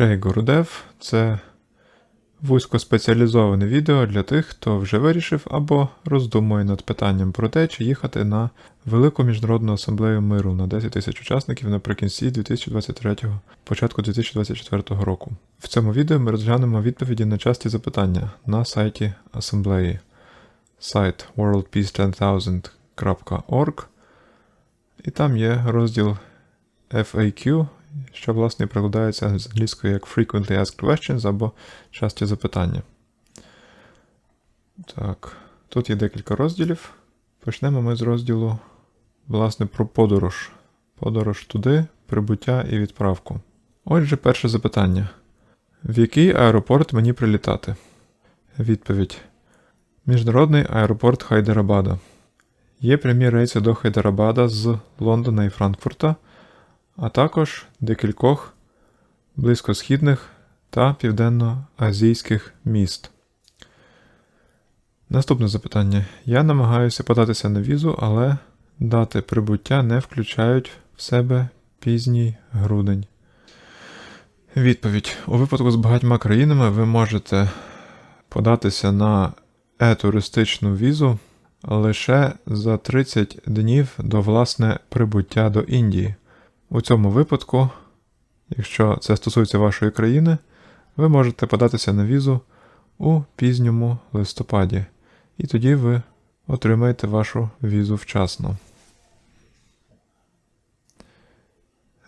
Гурудев це вузькоспеціалізоване відео для тих, хто вже вирішив або роздумує над питанням про те, чи їхати на Велику міжнародну асамблею миру на 10 тисяч учасників наприкінці 2023 початку 2024 року. В цьому відео ми розглянемо відповіді на часті запитання на сайті асамблеї. Сайт worldpeace10000.org і там є розділ FAQ, що власне перекладається з англійської як Frequently Asked Questions або часті запитання. Так, тут є декілька розділів. Почнемо ми з розділу, власне, про подорож. Подорож туди, прибуття і відправку. Отже, перше запитання: в який аеропорт мені прилітати? Відповідь: Міжнародний аеропорт Хайдарабада. Є прямі рейси до Хайдарабада з Лондона і Франкфурта, а також декількох близькосхідних та південноазійських міст. Наступне запитання. Я намагаюся податися на візу, але дати прибуття не включають в себе пізній грудень. Відповідь. У випадку з багатьма країнами ви можете податися на е-туристичну візу лише за 30 днів до власне прибуття до Індії. У цьому випадку, якщо це стосується вашої країни, ви можете податися на візу у пізньому листопаді, і тоді ви отримаєте вашу візу вчасно.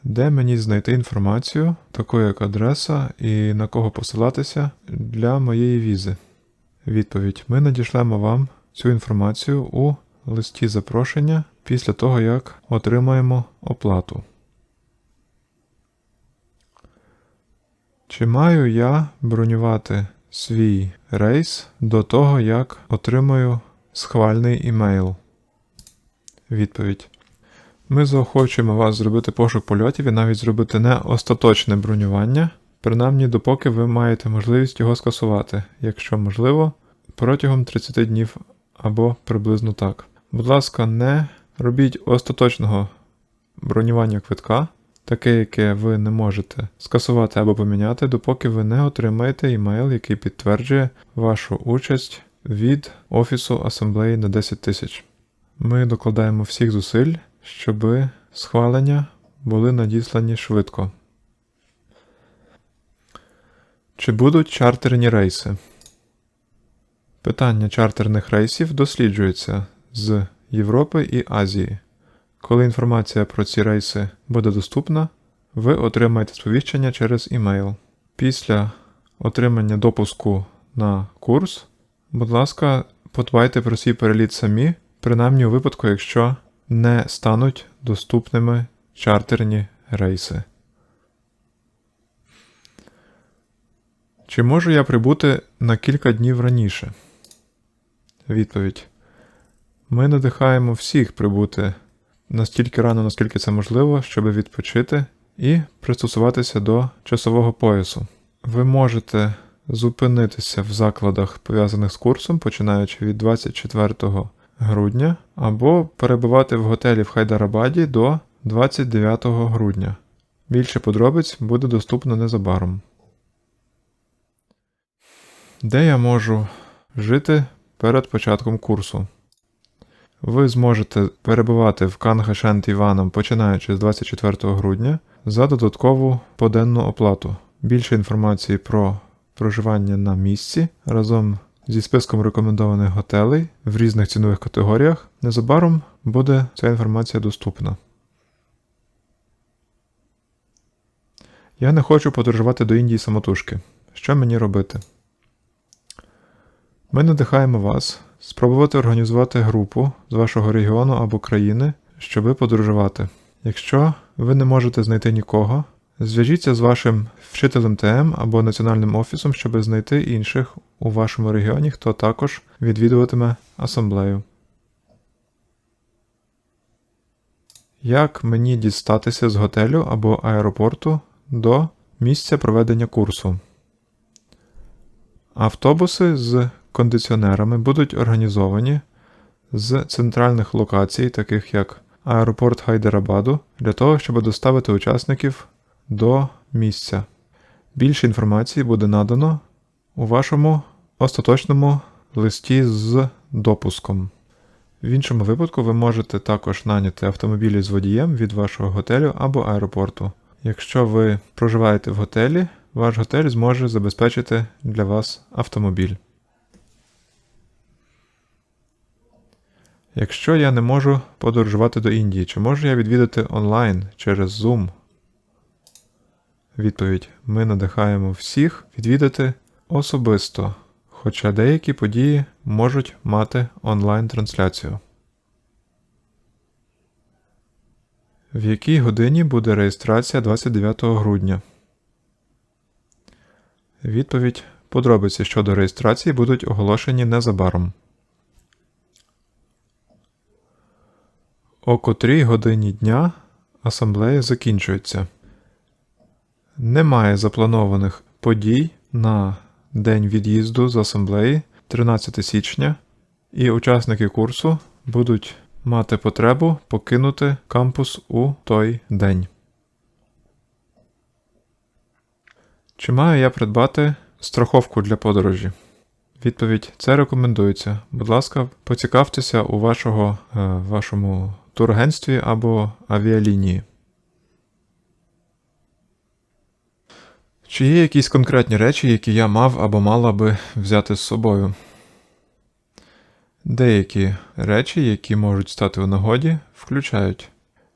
Де мені знайти інформацію, таку як адреса і на кого посилатися для моєї візи? Відповідь: Ми надішлемо вам цю інформацію у листі запрошення після того, як отримаємо оплату. Чи маю я бронювати свій рейс до того, як отримаю схвальний імейл? Відповідь. Ми заохочуємо вас зробити пошук польотів і навіть зробити не остаточне бронювання, принаймні допоки ви маєте можливість його скасувати, якщо можливо, протягом 30 днів або приблизно так. Будь ласка, не робіть остаточного бронювання квитка, таке, яке ви не можете скасувати або поміняти, допоки ви не отримаєте імейл, який підтверджує вашу участь від Офісу асамблеї на 10 тисяч. Ми докладаємо всіх зусиль, щоб схвалення були надіслані швидко. Чи будуть чартерні рейси? Питання чартерних рейсів досліджується з Європи і Азії. Коли інформація про ці рейси буде доступна, ви отримаєте сповіщення через імейл. Після отримання допуску на курс, будь ласка, подбайте про свій переліт самі, принаймні у випадку, якщо не стануть доступними чартерні рейси. Чи можу я прибути на кілька днів раніше? Відповідь. Ми надихаємо всіх прибути настільки рано, наскільки це можливо, щоб відпочити і пристосуватися до часового поясу. Ви можете зупинитися в закладах, пов'язаних з курсом, починаючи від 24 грудня, або перебувати в готелі в Хайдарабаді до 29 грудня. Більше подробиць буде доступно незабаром. Де я можу жити перед початком курсу? Ви зможете перебувати в Кангашент Іваном починаючи з 24 грудня за додаткову поденну оплату. Більше інформації про проживання на місці разом зі списком рекомендованих готелей в різних цінових категоріях. Незабаром буде ця інформація доступна. Я не хочу подорожувати до Індії самотужки. Що мені робити? Ми надихаємо вас спробувати організувати групу з вашого регіону або країни, щоби подорожувати. Якщо ви не можете знайти нікого, зв'яжіться з вашим вчителем ТМ або національним офісом, щоб знайти інших у вашому регіоні, хто також відвідуватиме асамблею. Як мені дістатися з готелю або аеропорту до місця проведення курсу? Автобуси з кондиціонерами будуть організовані з центральних локацій, таких як аеропорт Хайдарабаду, для того, щоб доставити учасників до місця. Більше інформації буде надано у вашому остаточному листі з допуском. В іншому випадку ви можете також наняти автомобілі з водієм від вашого готелю або аеропорту. Якщо ви проживаєте в готелі, ваш готель зможе забезпечити для вас автомобіль. Якщо я не можу подорожувати до Індії, чи можу я відвідати онлайн через Zoom? Відповідь: Ми надихаємо всіх відвідати особисто, хоча деякі події можуть мати онлайн-трансляцію. В якій годині буде реєстрація 29 грудня? Відповідь: Подробиці щодо реєстрації будуть оголошені незабаром. О котрій годині дня асамблея закінчується. Немає запланованих подій на день від'їзду з асамблеї 13 січня, і учасники курсу будуть мати потребу покинути кампус у той день. Чи маю я придбати страховку для подорожі? Відповідь: це рекомендується. Будь ласка, поцікавтеся у вашого, е, вашому турагентстві або авіалінії. Чи є якісь конкретні речі, які я мав або мала би взяти з собою? Деякі речі, які можуть стати у нагоді, включають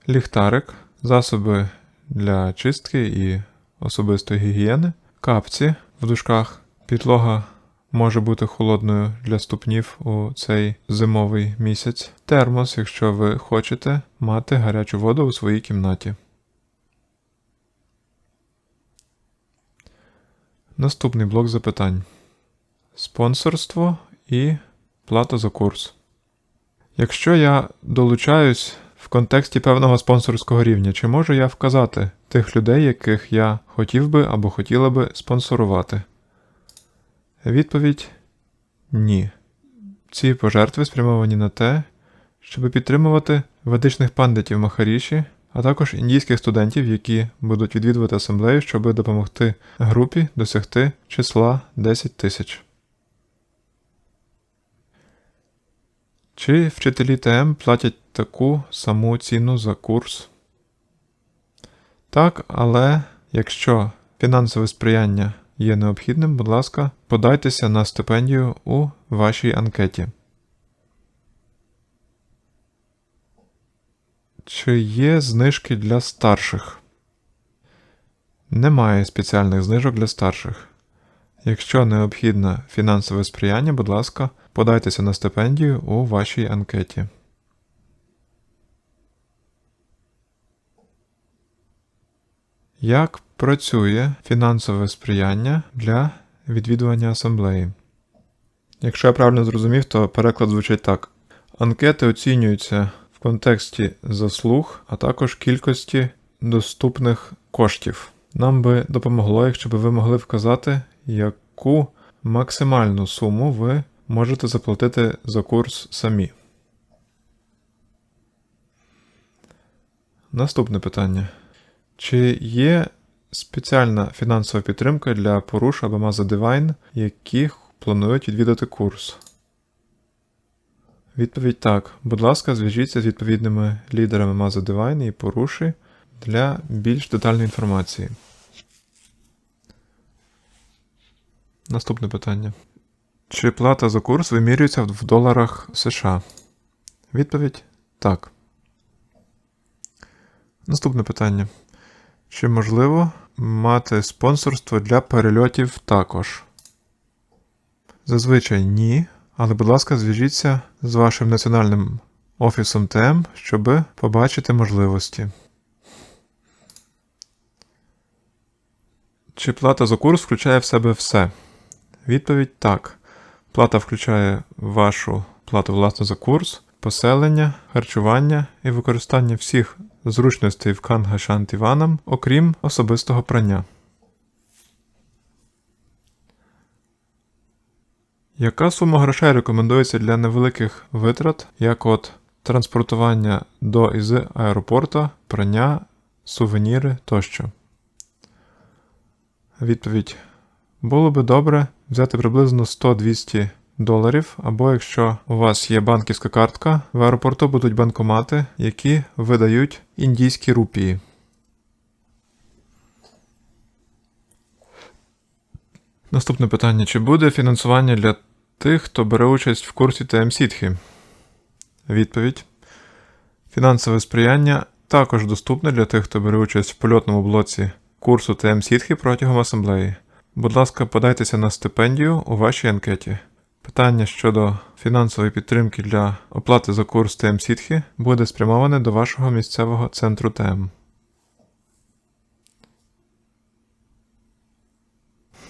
ліхтарик, засоби для чистки і особистої гігієни, капці в дужках, підлога може бути холодною для ступнів у цей зимовий місяць, термос, якщо ви хочете мати гарячу воду у своїй кімнаті. Наступний блок запитань: спонсорство і плата за курс. Якщо я долучаюсь в контексті певного спонсорського рівня, чи можу я вказати тих людей, яких я хотів би або хотіла би спонсорувати? Відповідь ні. Ці пожертви спрямовані на те, щоб підтримувати ведичних пандитів Махаріші, а також індійських студентів, які будуть відвідувати асамблею, щоб допомогти групі досягти числа 10 тисяч. Чи вчителі ТМ платять таку саму ціну за курс? Так, але якщо фінансове сприяння є необхідним, будь ласка, подайтеся на стипендію у вашій анкеті. Чи є знижки для старших? Немає спеціальних знижок для старших. Якщо необхідне фінансове сприяння, будь ласка, подайтеся на стипендію у вашій анкеті. Як працює фінансове сприяння для відвідування асамблеї? Якщо я правильно зрозумів, то переклад звучить так: анкети оцінюються в контексті заслуг, а також кількості доступних коштів. Нам би допомогло, якщо б ви могли вказати, яку максимальну суму ви можете заплатити за курс самі. Наступне питання. Чи є спеціальна фінансова підтримка для поруш або Маза Divine, яких планують відвідати курс? Відповідь так. Будь ласка, зв'яжіться з відповідними лідерами Маза Divine і поруші для більш детальної інформації. Наступне питання. Чи плата за курс вимірюється в доларах США? Відповідь так. Наступне питання. Чи можливо мати спонсорство для перельотів також? Зазвичай ні. Але, будь ласка, зв'яжіться з вашим національним офісом ТМ, щоб побачити можливості. Чи плата за курс включає в себе все? Відповідь так. Плата включає вашу плату власне за курс, поселення, харчування і використання всіх зручностей в Канга Шантіванам, окрім особистого прання. Яка сума грошей рекомендується для невеликих витрат, як от транспортування до і з аеропорта, прання, сувеніри тощо? Відповідь. Було би добре взяти приблизно 100-200 доларів, або якщо у вас є банківська картка, в аеропорту будуть банкомати, які видають індійські рупії. Наступне питання: чи буде фінансування для тих, хто бере участь в курсі ТМ Сітхи? Відповідь. Фінансове сприяння також доступне для тих, хто бере участь в польотному блоці курсу ТМ Сітхи протягом асамблеї. Будь ласка, подайтеся на стипендію у вашій анкеті. Питання щодо фінансової підтримки для оплати за курс ТМ Сітхи буде спрямоване до вашого місцевого центру ТМ.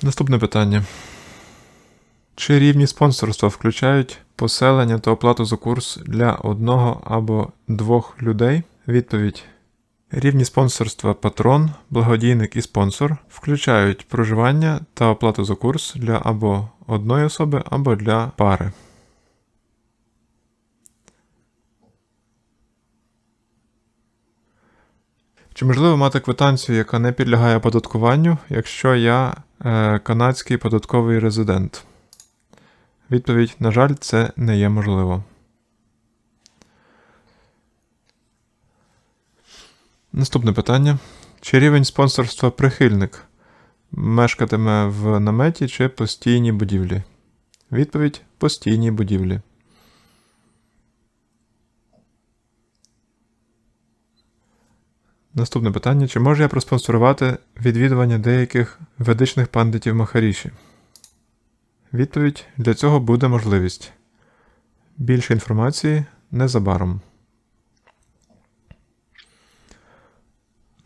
Наступне питання. Чи рівні спонсорства включають поселення та оплату за курс для одного або двох людей? Відповідь. Рівні спонсорства патрон, благодійник і спонсор включають проживання та оплату за курс для або одної особи, або для пари. Чи можливо мати квитанцію, яка не підлягає оподаткуванню, якщо я е, канадський податковий резидент? Відповідь: на жаль, це не є можливо. Наступне питання. Чи рівень спонсорства прихильник мешкатиме в наметі чи постійній будівлі? Відповідь постійній будівлі. Наступне питання: чи можу я проспонсорувати відвідування деяких ведичних пандитів Махаріші? Відповідь: для цього буде можливість. Більше інформації незабаром.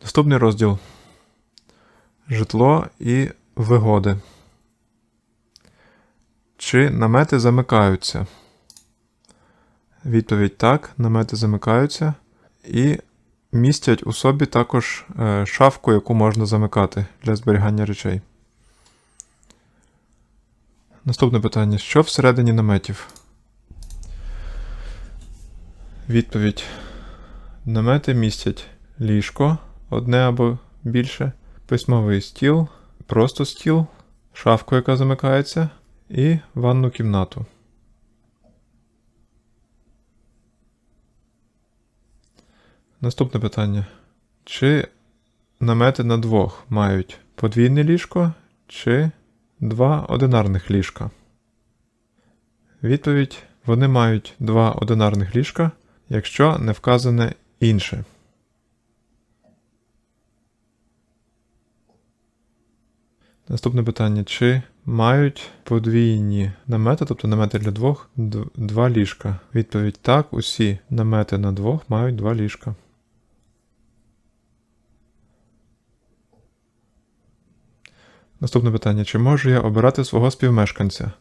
Наступний розділ Житло і вигоди. Чи намети замикаються? Відповідь так, намети замикаються і містять у собі також е, шафку, яку можна замикати для зберігання речей. Наступне питання: що всередині наметів? Відповідь. Намети містять ліжко одне або більше, письмовий стіл, просто стіл, шафку, яка замикається, і ванну кімнату. Наступне питання. Чи намети на двох мають подвійне ліжко чи два одинарних ліжка? Відповідь: вони мають два одинарних ліжка, якщо не вказане інше. Наступне питання: чи мають подвійні намети, тобто намети для двох, два ліжка? Відповідь так, усі намети на двох мають два ліжка. Наступне питання: чи можу я обирати свого співмешканця?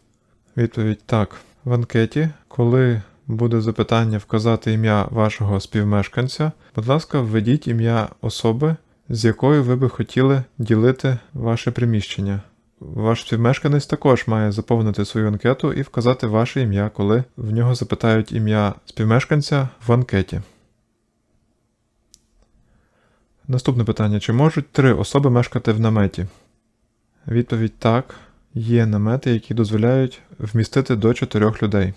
Відповідь так. В анкеті, коли буде запитання вказати ім'я вашого співмешканця, будь ласка, введіть ім'я особи, з якою ви би хотіли ділити ваше приміщення. Ваш співмешканець також має заповнити свою анкету і вказати ваше ім'я, коли в нього запитають ім'я співмешканця в анкеті. Наступне питання: чи можуть три особи мешкати в наметі? Відповідь так. Є намети, які дозволяють вмістити до чотирьох людей.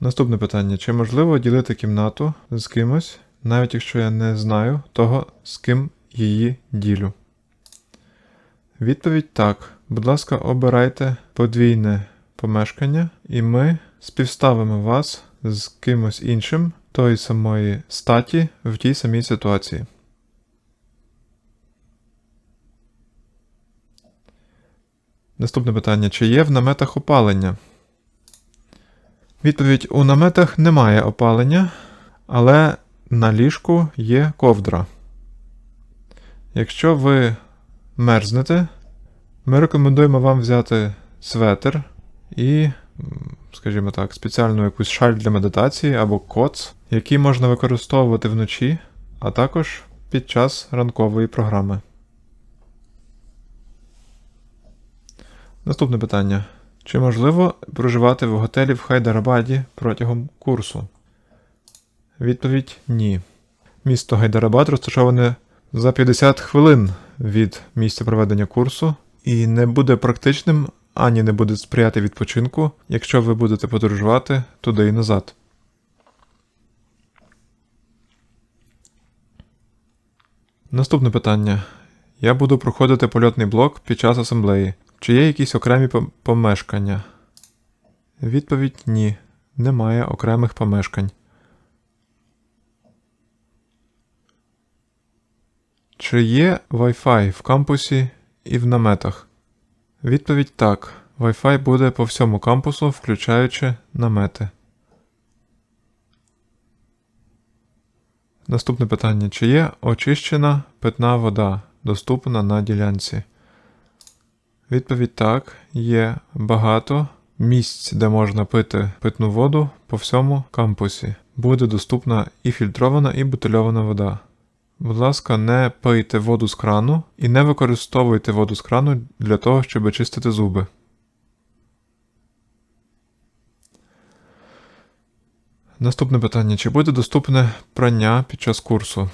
Наступне питання: чи можливо ділити кімнату з кимось, навіть якщо я не знаю того, з ким її ділю? Відповідь так. Будь ласка, обирайте подвійне помешкання, і ми співставимо вас з кимось іншим тої самої статі в тій самій ситуації. Наступне питання: чи є в наметах опалення? Відповідь: у наметах немає опалення, але на ліжку є ковдра. Якщо ви мерзнете, ми рекомендуємо вам взяти светр і, скажімо так, спеціальну якусь шаль для медитації або коц, який можна використовувати вночі, а також під час ранкової програми. Наступне питання. Чи можливо проживати в готелі в Хайдарабаді протягом курсу? Відповідь ні. Місто Гайдарабад розташоване за 50 хвилин від місця проведення курсу і не буде практичним ані не буде сприяти відпочинку, якщо ви будете подорожувати туди і назад. Наступне питання. Я буду проходити польотний блок під час асамблеї. Чи є якісь окремі помешкання? Відповідь ні. Немає окремих помешкань. Чи є Wi-Fi в кампусі і в наметах? Відповідь так. Wi-Fi буде по всьому кампусу, включаючи намети. Наступне питання: чи є очищена питна вода, доступна на ділянці? Відповідь так. Є багато місць, де можна пити питну воду по всьому кампусі. Буде доступна і фільтрована, і бутильована вода. Будь ласка, не пийте воду з крану і не використовуйте воду з крану для того, щоб чистити зуби. Наступне питання: чи буде доступне прання під час курсу?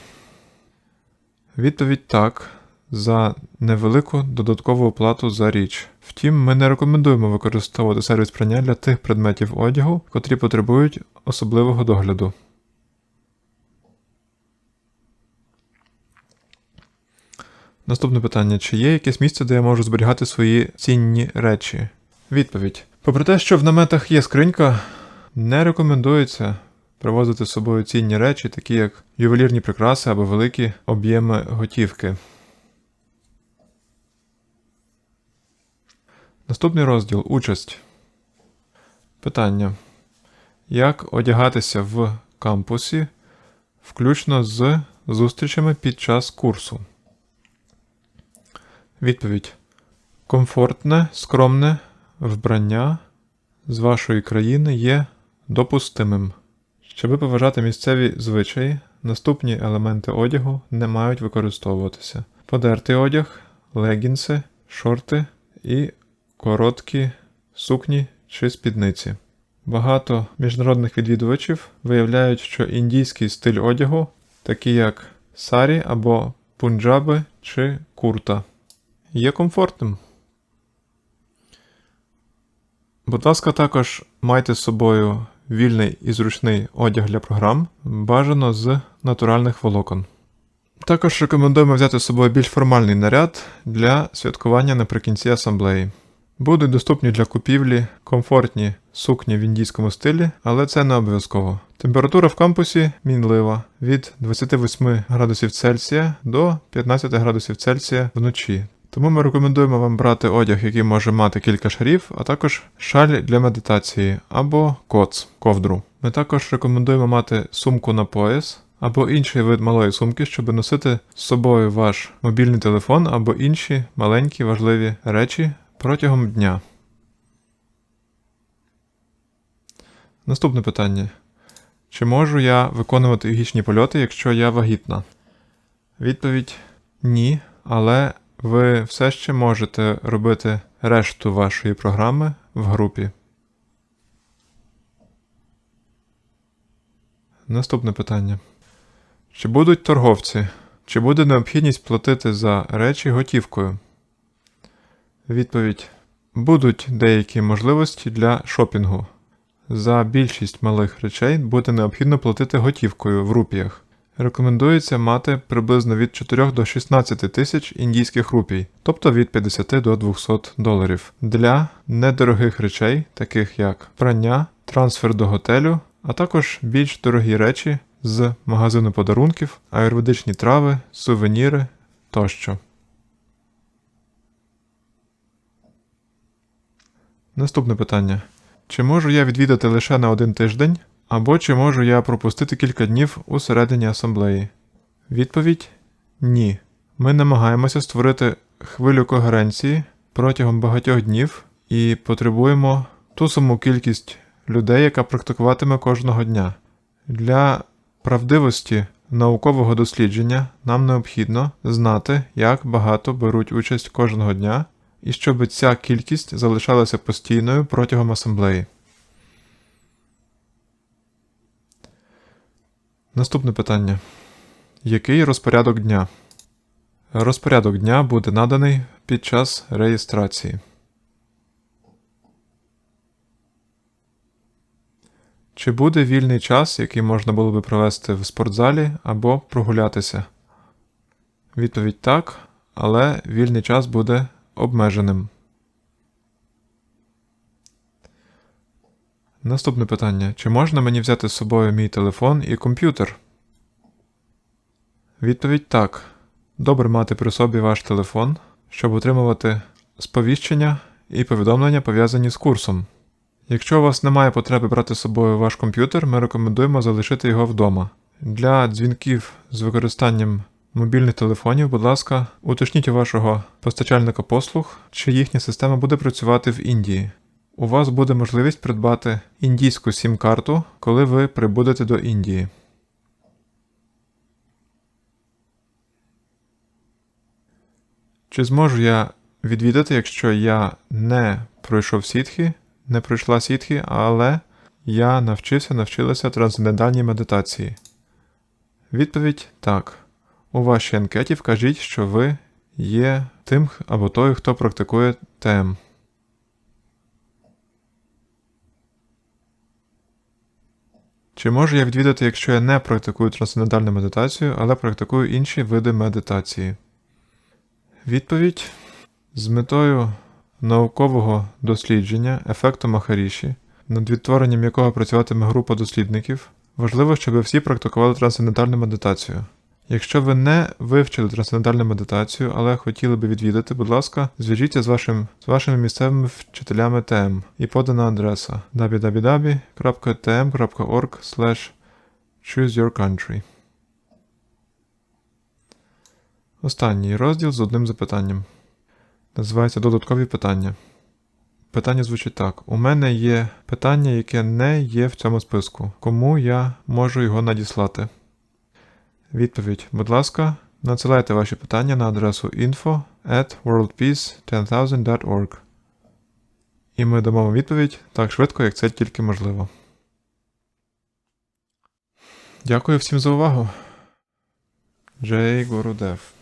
Відповідь так. За невелику додаткову оплату за річ. Втім, ми не рекомендуємо використовувати сервіс прання для тих предметів одягу, котрі потребують особливого догляду. Наступне питання: чи є якесь місце, де я можу зберігати свої цінні речі? Відповідь: попри те, що в наметах є скринька, не рекомендується привозити з собою цінні речі, такі як ювелірні прикраси або великі об'єми готівки. Наступний розділ участь. Питання. Як одягатися в кампусі, включно з зустрічами під час курсу? Відповідь. Комфортне, скромне вбрання з вашої країни є допустимим. Щоб поважати місцеві звичаї, наступні елементи одягу не мають використовуватися: подертий одяг, легінси, шорти і короткі сукні чи спідниці. Багато міжнародних відвідувачів виявляють, що індійський стиль одягу, такий як сарі або пунджаби чи курта, є комфортним. Будь ласка, також майте з собою вільний і зручний одяг для програм, бажано з натуральних волокон. Також рекомендуємо взяти з собою більш формальний наряд для святкування наприкінці асамблеї. Будуть доступні для купівлі комфортні сукні в індійському стилі, але це не обов'язково. Температура в кампусі мінлива від 28 градусів Цельсія до 15 градусів Цельсія вночі. Тому ми рекомендуємо вам брати одяг, який може мати кілька шарів, а також шаль для медитації або коц, ковдру. Ми також рекомендуємо мати сумку на пояс або інший вид малої сумки, щоб носити з собою ваш мобільний телефон або інші маленькі важливі речі протягом дня. Наступне питання. Чи можу я виконувати гічні польоти, якщо я вагітна? Відповідь ні, але ви все ще можете робити решту вашої програми в групі. Наступне питання. Чи будуть торговці? Чи буде необхідність платити за речі готівкою? Відповідь: Будуть деякі можливості для шопінгу. За більшість малих речей буде необхідно платити готівкою в рупіях. Рекомендується мати приблизно від 4 до 16 тисяч індійських рупій, тобто від 50 до 200 доларів, для недорогих речей, таких як прання, трансфер до готелю, а також більш дорогі речі з магазину подарунків, аюрведичні трави, сувеніри тощо. Наступне питання. Чи можу я відвідати лише на один тиждень, або чи можу я пропустити кілька днів у середині асамблеї? Відповідь ні. Ми намагаємося створити хвилю когеренції протягом багатьох днів і потребуємо ту саму кількість людей, яка практикуватиме кожного дня. Для правдивості наукового дослідження нам необхідно знати, як багато беруть участь кожного дня, і щоб ця кількість залишалася постійною протягом асамблеї. Наступне питання. Який розпорядок дня? Розпорядок дня буде наданий під час реєстрації. Чи буде вільний час, який можна було би провести в спортзалі або прогулятися? Відповідь так, але вільний час буде обмеженим. Наступне питання: чи можна мені взяти з собою мій телефон і комп'ютер? Відповідь так. Добре мати при собі ваш телефон, щоб отримувати сповіщення і повідомлення пов'язані з курсом. Якщо у вас немає потреби брати з собою ваш комп'ютер, ми рекомендуємо залишити його вдома. Для дзвінків з використанням мобільних телефонів, будь ласка, уточніть у вашого постачальника послуг, чи їхня система буде працювати в Індії. У вас буде можливість придбати індійську сім-карту, коли ви прибудете до Індії. Чи зможу я відвідати, якщо я не пройшов сітхи, не пройшла сітхи, але я навчився, навчилася трансцендентальній медитації? Відповідь так. У вашій анкеті вкажіть, що ви є тим або той, хто практикує ТМ. Чи можу я відвідати, якщо я не практикую трансцендентальну медитацію, але практикую інші види медитації? Відповідь з метою наукового дослідження ефекту Махаріші, над відтворенням якого працюватиме група дослідників, важливо, щоб всі практикували трансцендентальну медитацію. Якщо ви не вивчили трансцендентальну медитацію, але хотіли би відвідати, будь ласка, зв'яжіться з, вашим, з вашими місцевими вчителями ТМ і подана адреса www.tm.org choose. Останній розділ з одним запитанням. Називається Додаткові питання. Питання звучить так: У мене є питання, яке не є в цьому списку. Кому я можу його надіслати? Відповідь. Будь ласка, надсилайте ваші питання на адресу info at worldpeace10000.org. І ми дамо відповідь так швидко, як це тільки можливо. Дякую всім за увагу. Джей Гурудев.